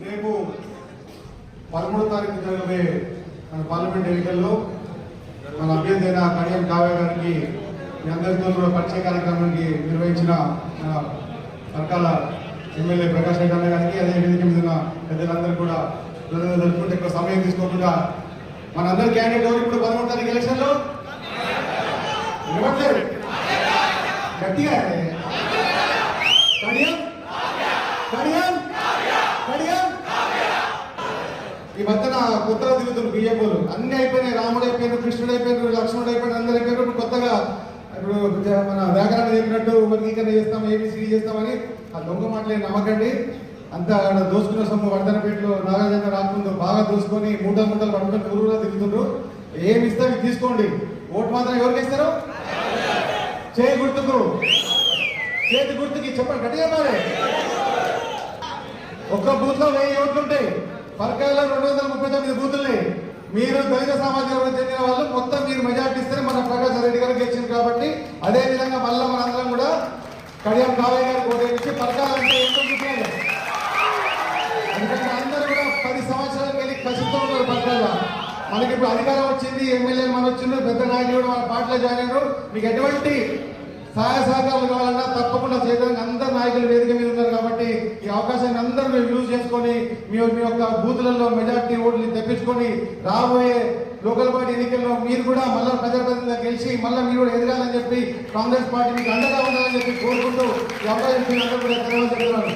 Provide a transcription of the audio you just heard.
రేపు పదమూడో తారీఖు జరగబోయే మన పార్లమెంట్ ఎన్నికల్లో మన అభ్యర్థి అయిన కడియం కావ్య గారికి మీ అందరితో కూడా పరిచయ కార్యక్రమానికి నిర్వహించిన మన సర్కాల ఎమ్మెల్యే ప్రకాష్ రెడ్డి అన్న గారికి అదే వేదిక మీద ఉన్న పెద్దలందరూ కూడా ప్రజలు తెలుపుకుంటూ ఎక్కువ సమయం తీసుకోకుండా మనందరి క్యాండిడేట్ ఎవరు ఇప్పుడు పదమూడు తారీఖు ఎలక్షన్లో? నిలబడలేరు గట్టిగా కడియం? కడియం? ఈ మధ్యన కొత్తగా తిరుగుతున్నారు బియ్యపోలు అన్ని అయిపోయినాయి. రాముడు అయిపోయినారు కృష్ణుడు అయిపోయినారు లక్ష్మణుడు అయిపోయినారు అందరు అయిపోయినప్పుడు కొత్తగా ఇప్పుడు మన వ్యాకరణ చెప్పినట్టు వర్గీకరణ చేస్తాం ఏబిసిడి చేస్తామని ఆ దొంగ మాటలే నమ్మకండి. అంతా ఆడ దోసుకున్న సొమ్ము వర్ధనపేటలో నాగార్జున రాకుండా బాగా దోసుకొని మూట మూటలు పట్టుకొని ఊరుగా తిరుగుతుండ్రు. ఏమి ఇస్తే అవి తీసుకోండి. ఓటు మాత్రం ఎవరికి ఇస్తారు చేయి గుర్తుకు. చేతి గుర్తుకి చెప్పండి గట్టిగా మరి ఒక్క బూత్లో వెయ్యి ఓట్లుంటాయి పరకాయలో రెండు వందల ముప్పై తొమ్మిది బూతుల్ని మీరు దళిత సమాజంలో చెందిన వాళ్ళు మొత్తం మీరు మెజార్టీ ఇస్తే మన ప్రకాశ్ రెడ్డి గారు గెలిచింది కాబట్టి అదే విధంగా మళ్ళీ మనందరం కూడా కడియం కావయ్య గారు కోటేసి పరకాలంటే ఎంతో చూపించాలి? ఎందుకంటే అందరూ కూడా పది సంవత్సరాలకు వెళ్ళి కసితో ఉన్నారు పరకాల మనకి ఇప్పుడు అధికారం వచ్చింది ఎమ్మెల్యే మన వచ్చిండ్రు పెద్ద నాయకులు మన పార్టీలో జాయిన్ అయ్యారు మీకు ఎటువంటి సహాయ సహకారాలు కావాలన్నా తప్పకుండా చేయడానికి అందరు నాయకులు వేదిక మీద ఉన్నారు కాబట్టి ఈ అవకాశాన్ని అందరూ మీరు యూజ్ చేసుకొని మీ మీ యొక్క బూతులలో మెజార్టీ ఓట్లు తెప్పించుకొని రాబోయే లోకల్ పార్టీ ఎన్నికల్లో మీరు కూడా మళ్ళీ ప్రజాప్రతినిధిగా గెలిచి మళ్ళీ మీరు కూడా ఎదగాలని చెప్పి కాంగ్రెస్ పార్టీ మీకు అండగా ఉండాలని చెప్పి కోరుకుంటూ ఎవరైనా కూడా ధన్యవాదాలు